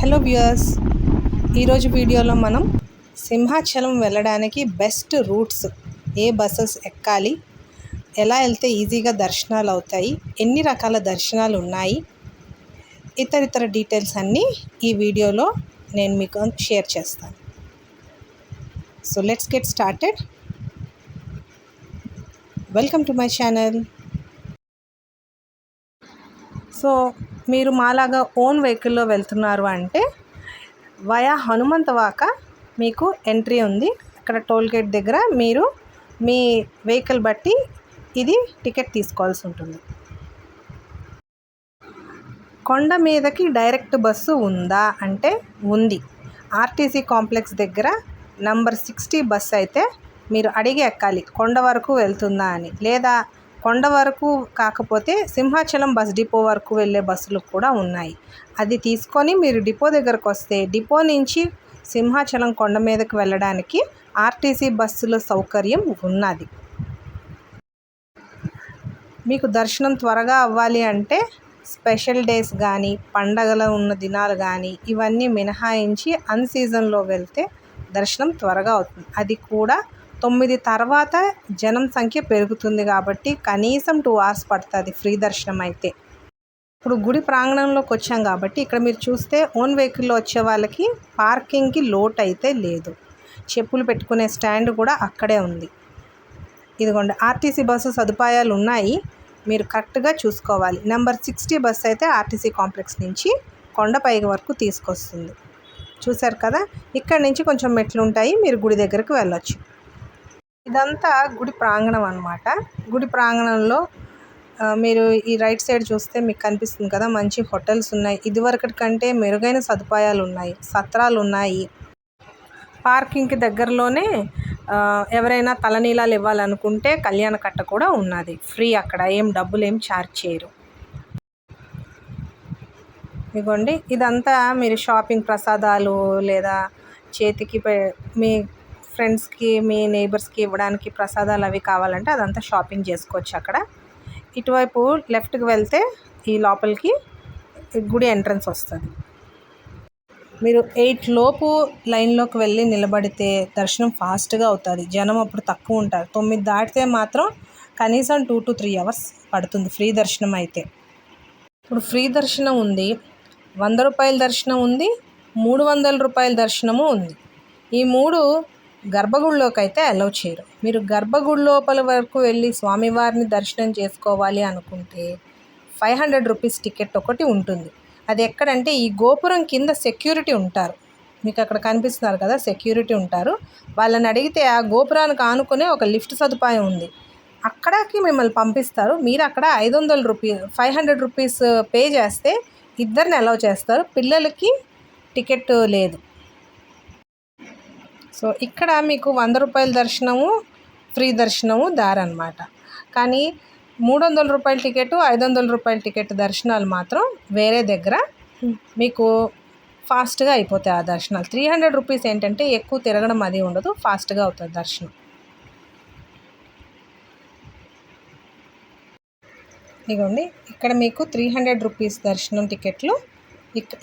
Hello viewers ఈరోజు వీడియోలో మనం సింహాచలం వెళ్ళడానికి బెస్ట్ రూట్స్ ఏ బస్సెస్ ఎక్కాలి ఎలా వెళ్తే ఈజీగా దర్శనాలు అవుతాయి ఎన్ని రకాల దర్శనాలు ఉన్నాయి ఇతర ఇతర డీటెయిల్స్ అన్నీ ఈ వీడియోలో నేను మీకు షేర్ చేస్తాను. So let's get started welcome to my channel so మీరు మాలాగా ఓన్ వెహికల్లో వెళ్తున్నారు అంటే వయా హనుమంతవాక మీకు ఎంట్రీ ఉంది. అక్కడ టోల్ గేట్ దగ్గర మీరు మీ వెహికల్ బట్టి ఇది టికెట్ తీసుకోవాల్సి ఉంటుంది. కొండ మీదకి డైరెక్ట్ బస్సు ఉందా అంటే ఉంది. ఆర్టీసీ కాంప్లెక్స్ దగ్గర నంబర్ సిక్స్టీ బస్ అయితే మీరు అడిగి ఎక్కాలి. కొండ వరకు వెళ్తుందా అని లేదా కొండ వరకు కాకపోతే సింహాచలం బస్ డిపో వరకు వెళ్ళే బస్సులు కూడా ఉన్నాయి. అది తీసుకొని మీరు డిపో దగ్గరకు వస్తే డిపో నుంచి సింహాచలం కొండ మీదకు వెళ్ళడానికి ఆర్టీసీ బస్సుల సౌకర్యం ఉన్నది. మీకు దర్శనం త్వరగా అవ్వాలి అంటే స్పెషల్ డేస్ కానీ పండగలు ఉన్న దినాలు కానీ ఇవన్నీ మినహాయించి అన్ సీజన్లో వెళ్తే దర్శనం త్వరగా అవుతుంది. అది కూడా తొమ్మిది తర్వాత జనం సంఖ్య పెరుగుతుంది కాబట్టి కనీసం టూ అవర్స్ పడుతుంది ఫ్రీ దర్శనం అయితే. ఇప్పుడు గుడి ప్రాంగణంలోకి వచ్చాం కాబట్టి ఇక్కడ మీరు చూస్తే ఓన్ వెహికల్లో వచ్చే వాళ్ళకి పార్కింగ్కి లోట్ అయితే లేదు. చెప్పులు పెట్టుకునే స్టాండ్ కూడా అక్కడే ఉంది. ఇదిగోండి ఆర్టీసీ బస్సు సదుపాయాలు ఉన్నాయి. మీరు కరెక్ట్గా చూసుకోవాలి. నెంబర్ సిక్స్టీ బస్ అయితే ఆర్టీసీ కాంప్లెక్స్ నుంచి కొండపైకి వరకు తీసుకొస్తుంది. చూశారు కదా? ఇక్కడ నుంచి కొంచెం మెట్లు ఉంటాయి. మీరు గుడి దగ్గరకు వెళ్ళొచ్చు. ఇదంతా గుడి ప్రాంగణం అనమాట గుడి ప్రాంగణంలో మీరు ఈ రైట్ సైడ్ చూస్తే మీకు కనిపిస్తుంది కదా మంచి హోటల్స్ ఉన్నాయి. ఇదివరకటి కంటే మెరుగైన సదుపాయాలు ఉన్నాయి సత్రాలు ఉన్నాయి. పార్కింగ్కి దగ్గరలోనే ఎవరైనా తలనీలాలు ఇవ్వాలనుకుంటే కళ్యాణ కట్ట కూడా ఉన్నది. ఫ్రీ అక్కడ ఏం డబ్బులు ఏం ఛార్జ్ చేయరు. ఇదిగోండి ఇదంతా మీరు షాపింగ్ ప్రసాదాలు లేదా చేతికి మీ ఫ్రెండ్స్కి మీ నేబర్స్కి ఇవ్వడానికి ప్రసాదాలు అవి కావాలంటే అదంతా షాపింగ్ చేసుకోవచ్చు అక్కడ. ఇటువైపు లెఫ్ట్కి వెళ్తే ఈ లోపలికి గుడి ఎంట్రన్స్ వస్తుంది. మీరు ఎయిట్ లోపు లైన్లోకి వెళ్ళి నిలబడితే దర్శనం ఫాస్ట్గా అవుతుంది. జనం అప్పుడు తక్కువ ఉంటారు. తొమ్మిది దాటితే మాత్రం కనీసం టూ టు త్రీ అవర్స్ పడుతుంది ఫ్రీ దర్శనం అయితే. ఇప్పుడు ఫ్రీ దర్శనం ఉంది వంద రూపాయల దర్శనం ఉంది మూడు వందల రూపాయల దర్శనము ఉంది. ఈ మూడు గర్భగుడిలోకి అయితే అలౌ చేయరు. మీరు గర్భగుడి లోపల వరకు వెళ్ళి స్వామివారిని దర్శనం చేసుకోవాలి అనుకుంటే ఫైవ్ హండ్రెడ్ రూపీస్ టికెట్ ఒకటి ఉంటుంది. అది ఎక్కడంటే ఈ గోపురం కింద సెక్యూరిటీ ఉంటారు. మీకు అక్కడ కనిపిస్తున్నారు కదా సెక్యూరిటీ ఉంటారు. వాళ్ళని అడిగితే ఆ గోపురానికి ఆనుకునే ఒక లిఫ్ట్ సదుపాయం ఉంది. అక్కడికి మిమ్మల్ని పంపిస్తారు. మీరు అక్కడ ఐదు వందల rupees five hundred rupees pay చేస్తే ఇద్దరిని అలౌ చేస్తారు. పిల్లలకి టికెట్ లేదు. సో ఇక్కడ మీకు వంద రూపాయల దర్శనము ఫ్రీ దర్శనము దారనమాట కానీ మూడు వందల రూపాయల టికెట్ ఐదు వందల రూపాయల టికెట్ దర్శనాలు మాత్రం వేరే దగ్గర మీకు ఫాస్ట్గా అయిపోతాయి ఆ దర్శనాలు. త్రీ హండ్రెడ్ రూపీస్ ఏంటంటే ఎక్కువ తిరగడం అది ఉండదు ఫాస్ట్గా అవుతుంది దర్శనం. ఇదిగోండి ఇక్కడ మీకు త్రీ హండ్రెడ్ రూపీస్ దర్శనం టికెట్లు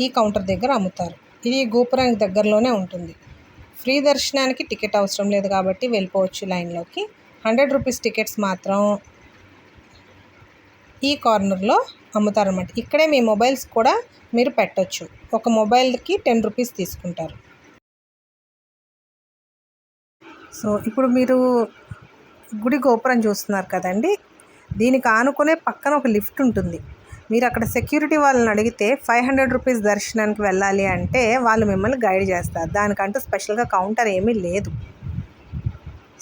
ఈ కౌంటర్ దగ్గర అమ్ముతారు. ఇది గోపురానికి దగ్గరలోనే ఉంటుంది. ఫ్రీ దర్శనానికి టికెట్ అవసరం లేదు కాబట్టి వెళ్ళిపోవచ్చు లైన్లోకి. హండ్రెడ్ రూపీస్ టికెట్స్ మాత్రం ఈ కార్నర్లో అమ్ముతారన్నమాట. ఇక్కడే మీ మొబైల్స్ కూడా మీరు పెట్టచ్చు. ఒక మొబైల్కి టెన్ రూపీస్ తీసుకుంటారు. సో ఇప్పుడు మీరు గుడి గోపురం చూస్తున్నారు కదండి. దీనికి ఆనుకునే పక్కన ఒక లిఫ్ట్ ఉంటుంది. మీరు అక్కడ సెక్యూరిటీ వాళ్ళని అడిగితే ఫైవ్ హండ్రెడ్ రూపీస్ దర్శనానికి వెళ్ళాలి అంటే వాళ్ళు మిమ్మల్ని గైడ్ చేస్తారు. దానికంటూ స్పెషల్గా కౌంటర్ ఏమీ లేదు.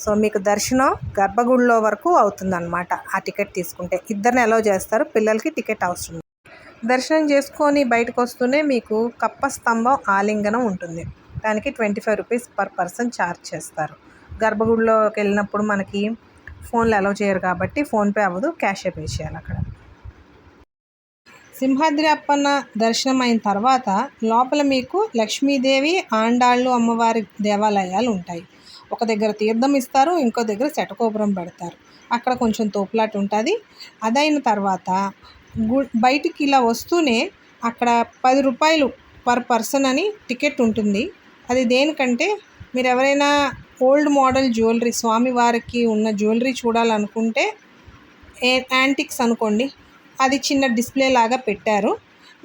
సో మీకు దర్శనం గర్భగుడిలో వరకు అవుతుందన్నమాట. ఆ టికెట్ తీసుకుంటే ఇద్దరిని అలౌ చేస్తారు. పిల్లలకి టికెట్ అవసరం. దర్శనం చేసుకొని బయటకు వస్తూనే మీకు కప్ప స్తంభం ఆలింగనం ఉంటుంది. దానికి twenty five rupees per person charge చేస్తారు. గర్భగుడిలోకి వెళ్ళినప్పుడు మనకి ఫోన్లు అలౌ చేయరు కాబట్టి ఫోన్పే అవ్వదు. క్యాషే పే చేయాలి అక్కడ. సింహాద్రి అప్పన్న దర్శనం అయిన తర్వాత లోపల మీకు లక్ష్మీదేవి ఆండాళ్ళు అమ్మవారి దేవాలయాలు ఉంటాయి. ఒక దగ్గర తీర్థం ఇస్తారు ఇంకో దగ్గర శటకోపురం పెడతారు. అక్కడ కొంచెం తోపులాట ఉంటుంది. అదైన తర్వాత గు బయటికి ఇలా వస్తూనే అక్కడ పది రూపాయలు పర్ పర్సన్ అని టికెట్ ఉంటుంది. అది దేనికంటే మీరు ఎవరైనా ఓల్డ్ మోడల్ జ్యువెలరీ స్వామివారికి ఉన్న జ్యువెలరీ చూడాలనుకుంటే ఏ యాంటిక్స్ అనుకోండి. అది చిన్న డిస్ప్లే లాగా పెట్టారు.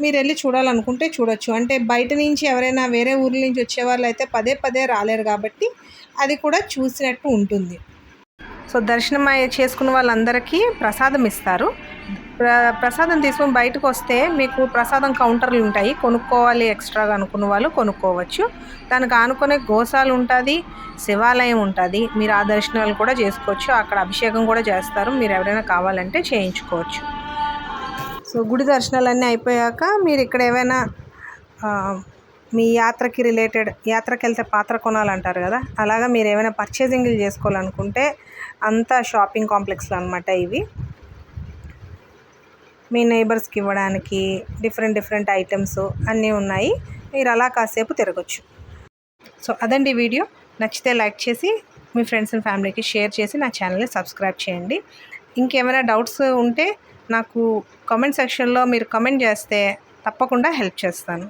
మీరు వెళ్ళి చూడాలనుకుంటే చూడొచ్చు. అంటే బయట నుంచి ఎవరైనా వేరే ఊర్ల నుంచి వచ్చే వాళ్ళు అయితే పదే పదే రాలేరు కాబట్టి అది కూడా చూసినట్టు ఉంటుంది. సో దర్శనం చేసుకున్న వాళ్ళందరికీ ప్రసాదం ఇస్తారు. ప్ర ప్రసాదం తీసుకొని బయటకు వస్తే మీకు ప్రసాదం కౌంటర్లు ఉంటాయి. కొనుక్కోవాలి ఎక్స్ట్రాగా అనుకున్న వాళ్ళు కొనుక్కోవచ్చు. దానికి ఆనుకునే గోసాలు ఉంటుంది శివాలయం ఉంటుంది. మీరు ఆ దర్శనాలు కూడా చేసుకోవచ్చు. అక్కడ అభిషేకం కూడా చేస్తారు. మీరు ఎవరైనా కావాలంటే చేయించుకోవచ్చు. సో గుడి దర్శనాలన్నీ అయిపోయాక మీరు ఇక్కడ ఏమైనా మీ యాత్రకి రిలేటెడ్ యాత్రకి వెళ్తే పాత్ర కొనాలంటారు కదా? అలాగా మీరు ఏమైనా పర్చేసింగ్లు చేసుకోవాలనుకుంటే అంతా షాపింగ్ కాంప్లెక్స్లో అనమాట ఇవి. మీ నైబర్స్కి ఇవ్వడానికి డిఫరెంట్ డిఫరెంట్ ఐటమ్స్ అన్నీ ఉన్నాయి. మీరు అలా కాసేపు తిరగచ్చు. సో అదండి వీడియో. నచ్చితే లైక్ చేసి మీ ఫ్రెండ్స్ అండ్ ఫ్యామిలీకి షేర్ చేసి నా ఛానల్ని సబ్స్క్రైబ్ చేయండి. ఇంకేమైనా డౌట్స్ ఉంటే నాకు కామెంట్ సెక్షన్లో మీరు కమెంట్ చేస్తే తప్పకుండా హెల్ప్ చేస్తాను.